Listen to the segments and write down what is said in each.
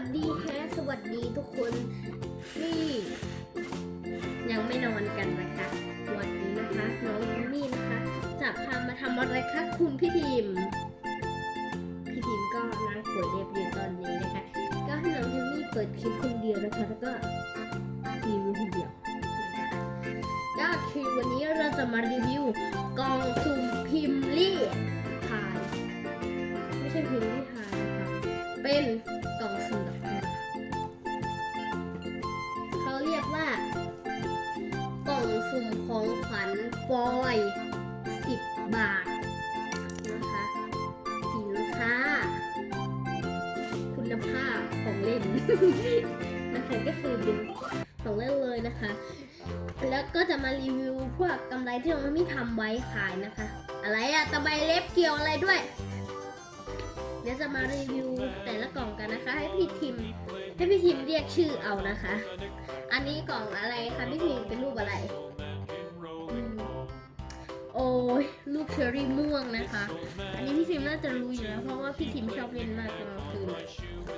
วัสดีแฮะสวัสดีทุกคนนี่ยังไม่นอนกันนะคะวันนี้นะคะน้องยูมี่นะคะ จะพามาทำอะไรคะคุณพี่ทีมพี่ทีมก็นั่งป่วยเรียบเรียตอนนี้นะคะ ก็ให้น้องยูมี่เปิดคลิปคนเดียวนะคะแล้วก็รีวิวคนเดียวนะคะก็คือวันนี้เราจะมารีวิวกล่องสุ่มพิมพ์ลี่พายไม่ใช่พิมพ์ลี่พายนะคะเป็น ยกว่า กล่องสุ่มของขวัญฟอยล์10บาทนะคะสินค้า คุณภาพของเล่นนะคะก็คือเป็นของเล่นเลยนะคะ แล้วก็จะมารีวิวพวกกำไรที่เราไม่ทำไว้ขายนะคะ อะไรอะตะไบเล็บเกี่ยวอะไรด้วย ดี๋ยวจะมารีวิวแต่ละกล่องกันนะคะ ให้พี่ทิมให้พี่ทิมเรียกชื่อเอานะคะ อันนี้กล่องอะไรคะพี่ทิมเป็นรูปอะไรอืมโอ้ยรูปเชอรี่ม่วงนะคะ อันนี้พี่ทิมน่าจะรู้อยู่แล้วเพราะว่าพี่ทิมชอบเล่นมากตอนกลางคืน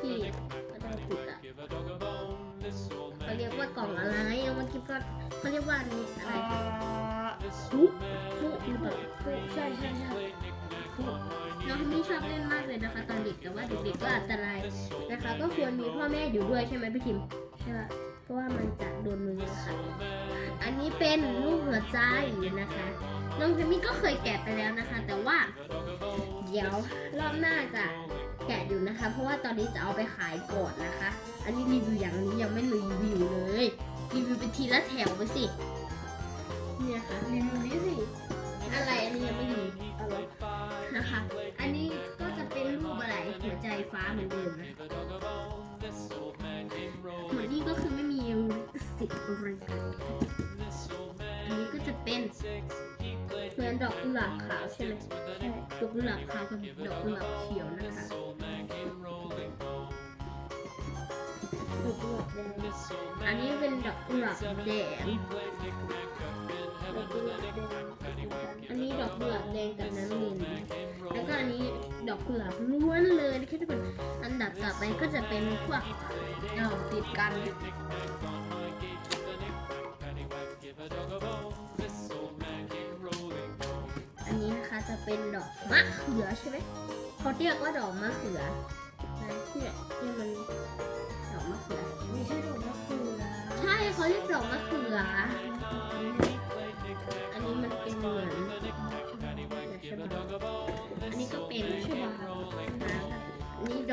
พี่ก็จะจุดอะเขาเรียกว่ากล่องอะไรเอามาคิดก็เขาเรียกว่าอันนี้อะไรฟุฟุหรือเปล่าฟุใช่ใช่ใช่ฟุ น้องมี่ชอบเล่นมากเลยนะคะตอนเด็กแต่ว่าเด็กๆก็อันตรายนะคะ ก็ควรมีพ่อแม่อยู่ด้วยใช่ไหมพี่ทิมใช่ปะเพราะว่ามันจะโดนมือค่ะอันนี้เป็นรูปหัวใจนะคะน้องพิมมี่ก็เคยแกะไปแล้วนะคะ แต่ว่า เดี๋ยวรอบหน้าจะแกะอยู่นะคะ เพราะว่าตอนนี้จะเอาไปขายก่อนนะคะ อันนี้รีวิวอย่างนี้ยังไม่รีวิวเลยรีวิวเป็นทีละแถวไปสิเนี่ยค่ะรีวิวนี้สิอะไรอันนี้ยังไม่รีอะคะ ฟ้าเหมือนเดิมนะหมือนี่ก็คือไม่มีสิทธิ์อะไรกันอันนี้ก็จะเป็นเหมือนดอกกุหลาบขาวใช่ไหมใช่ดอกกุหลาบขาวกับดอกกุหลาบเขียวนะคะดอกกุหลาบแดงอันนี้เป็นดอกกุหลาบแดงดอกกุหลาบแดงอันนี้ดอกกุหลาบแดงกับน้ำมินแล้วก็อันนี้ ดอกกุหลาบล้วนเลยนะคะทุกคนอันดับต่อไปก็จะเป็นพวกดอกติดกันอันนี้นะคะจะเป็นดอกมะเขือใช่ไหมเขาเรียกว่าดอกมะเขือนะที่นี่ยที่มันดอกมะเขือไม่ใช่ดอกมะเขือ ใช่เขาเรียกดอกมะเขือ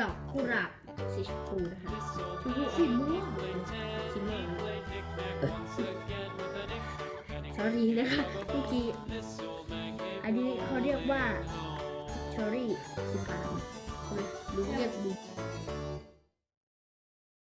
ดอกกุหลาบสีชมพูนะคะชมพูสีม่วงสีม่วงสอรีนะคะเมื่อกี้อันนี้เขาเรียกว่าเชอรี่สีฟ้าใช่ไหมดูเรียกดู